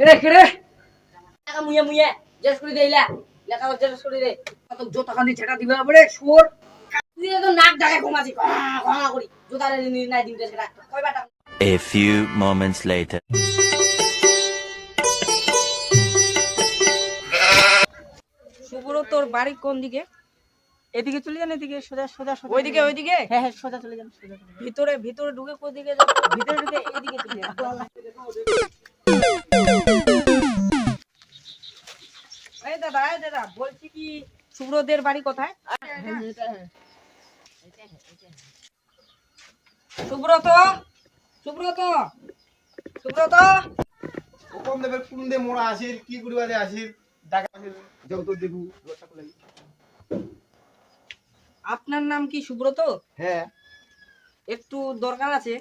কেড়ে কেড়ে টাকা মুইয়া মুইয়া জেস করে দেইলা লেখা জেস করে দে। কত জোতা খানি ছেটা দিবা বড়ে শুয়োর। তুই তো নাক ডাকে ঘুমাছি ঘমা করি। জোতা রে নি নাই দিন সেটা কয়বার টাকা A few moments later. শুভ্র তোর বাড়ি কোন দিকে? এদিকে চলে যান এদিকে সোজা সোজা সোজা। ওইদিকে ওইদিকে? হ্যাঁ হ্যাঁ সোজা চলে যান সোজা চলে যান। ভিতরে ভিতরে ঢুকে কোন দিকে যাব? ভিতরে ঢুকে শুভ্রদের বাড়ি কোথায়? সুব্রত সুব্রত সুব্রত। দেবের মোড়া আসির কি করিবারে আসির ডাকা আপনার নাম কি সুব্রত? হ্যাঁ। একটু দরকার আছে?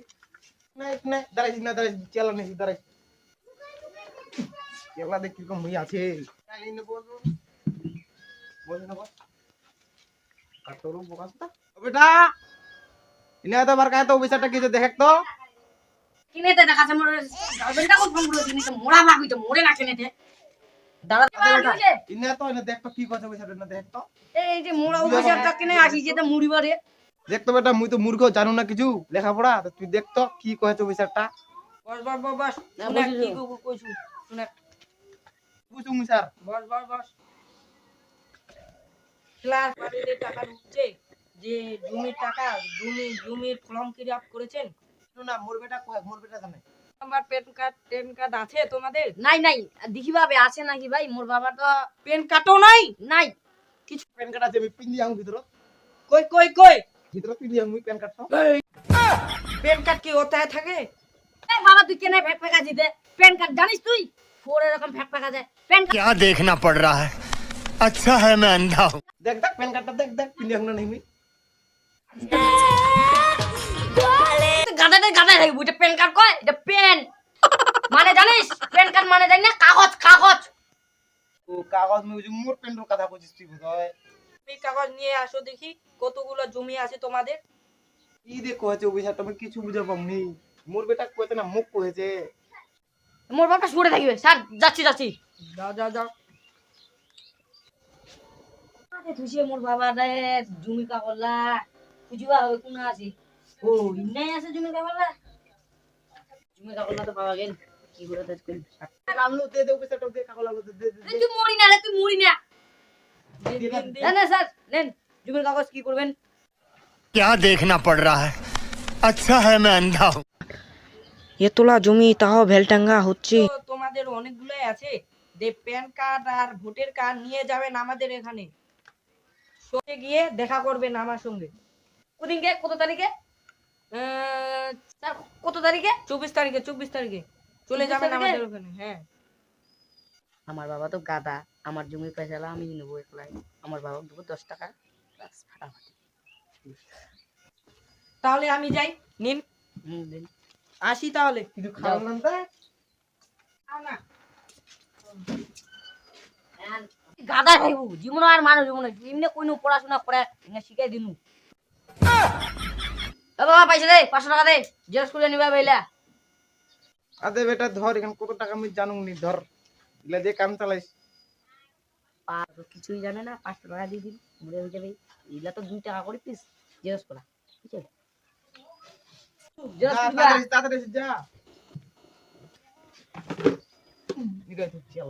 না না দাঁড়াইছি না দাঁড়াইছি চেলা নেই দাঁড়াইছি চেলা দেখ কীরকম হয়ে আছে। বেটা! ইনা তো বার কায় তো বিচারটা কি যে দেখ তো। কিনে তে দেখাছে মোর গার্লফ্রেন্ডটা কোন ফোন করে দিনি তো মোড়া মাগবি তো মোড়ে না কিনে তে দাদা ইনা তো ইনা দেখ তো কি কথা বিচারটা না দেখ তো। এই যে মোড়া উপচারটা কিনে আসি যেটা মুড়ি বারে দেখ তো বেটা মুই তো মূর্খ জানু না কিছু লেখাপড়া। তো তুই দেখ তো কি কয়েছে বিচারটা। বস বস বস বস কি। কইছু শুনে। বুঝু মিসার বস বস বস। ক্লাস বাড়িতে টাকা ঢুকছে যে জমির টাকা জমি জমির ফর্ম ক্লিয়ার করেছেন না মোর বেটা কয় মোর বেটা জানে আমার প্যান কার্ড প্যান কার্ড আছে তোমাদের নাই নাই দেখি ভাবে আছে নাকি ভাই মোর বাবার তো প্যান কার্ডও নাই নাই কিছু প্যান কার্ড আছে আমি পিন দিয়ে আং ভিতরত কই কই কই ভিতরত পিন দিয়ে মুই প্যান কার্ড সব প্যান কার্ড কি ওতায় থাকে এ বাবা তুই কেন ফ্যাক ফ্যাকা দিতে প্যান কার্ড জানিস তুই ফোর এরকম ফ্যাক ফ্যাকা যায় প্যান কার্ড क्या देखना पड़ रहा है अच्छा है मैं अंधा हूँ দেখ দেখ প্যান কার্ডটা দেখ দেখ পিন দিয়ে না মুই গাদাতে গাদায় থাকি বুঝে প্যান কার্ড কয় এটা পেন মানে জানিস প্যান কার্ড মানে জানি না কাগজ কাগজ ও কাগজ মুই যে মোর প্যান্টের কথা কইছিস তুই বোধহয় এই কাগজ নিয়ে আসো দেখি কতগুলো জমি আছে তোমাদের কি দে কইছে ও বিষয়টা আমি কিছু বুঝা পামনি মোর বেটা কইতে না মুখ কইছে মোর বাপটা শুয়ে থাকবে স্যার যাচ্ছি যাচ্ছি যাও যাও যাও আরে তুই মোর বাবা রে জমি কাগজলা খুঁজিবা হবে কোন আছে ও ইন্নাই আছে জমি কাগজলা জমি কাগজলা তো পাওয়া গেল কি করে তেজ করি আমলো দে দে ও বিষয়টা দে কাগজ আমলো দে দে দে, দে তুই মরি না রে তুই মরি না দিন, দিন, দিন। না না স্যার নেন জমির কাগজ কি করবেন क्या देखना पड़ रहा है अच्छा है मैं अंधा हूँ এতলা জমি তাও ভেলটাঙ্গা হচ্ছে তো তোমাদের অনেকগুলোই আছে যে প্যান কার্ড আর ভোটার কার্ড নিয়ে যাবেন আমাদের এখানে সঙ্গে গিয়ে দেখা করবেন আমার সঙ্গে। কোদিনকে কত তারিখে? স্যার কত তারিখে? চব্বিশ তারিখে চব্বিশ তারিখে। চলে 24 যাবেন আমাদের ওখানে হ্যাঁ। আমার বাবা তো গাদা আমার জমির পয়সা আমি নেব একলাই। আমার বাবা দেবো দশ টাকা ফাটাফাটি তাহলে আমি যাই নিন। হুম, আসি তাহলে। কিছু খাওয়ার নাম তা গাদা খাইবো জীবন আর মানুষ জীবন এমনি কোনো পড়াশোনা করে এনে শিখাই দিনু। বাবা পয়সা দে পাঁচশো টাকা দে জেরক্স করে নিবা বেলা আদে বেটা ধর এখানে কত টাকা আমি জানুম নি ধর ইলা যে কাম চালাইস কিছুই জানে না পাঁচশো টাকা দিয়ে দিন মরে হয়ে যাবে এগুলা তো দুই টাকা করে পিস জেরক্স করা ঠিক আছে? তাড়াতাড়ি যা। নিগাই তো চল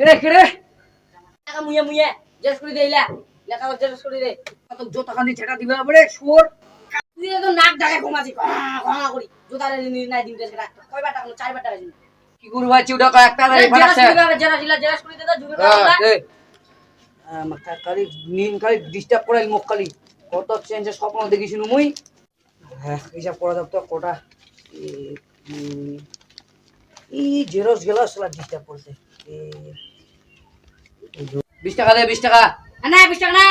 কেড়ে কেড়ে। টাকা মুয়ে মুয়ে জেস করে দেইলা লেখা জেস করে দে। কত জোতা খানি ছেটা দিবা বড়ে শুয়োর। তুই তো নাক ডাকে ঘুমাছি করি। জোতা রে নাই দিন সেটা দিন কি করবা কয় একটা দিলা জেরাস করে দে তো জুবে কাগজটা কালি নিন কালি ডিস্টার্ব করে মুখ কালি কত চেঞ্জের স্বপ্ন দেখিস মুই হ্যাঁ হিসাব করা যাক তো কটা জেরক্স গেল সালা ডিস্টার্ব করছে বিশ টাকা দে বিশ টাকা। না বিশ টাকা না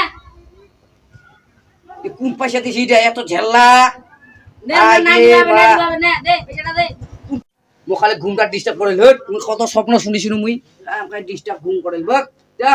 কোন পয়সা দিছি এটা? এত ঝেল্লা। মোক খালি ঘুমটা ডিস্টার্ব করে হট তুমি কত স্বপ্ন শুনিছিলো মুই। ডিস্টার্ব ঘুম করে বক যা।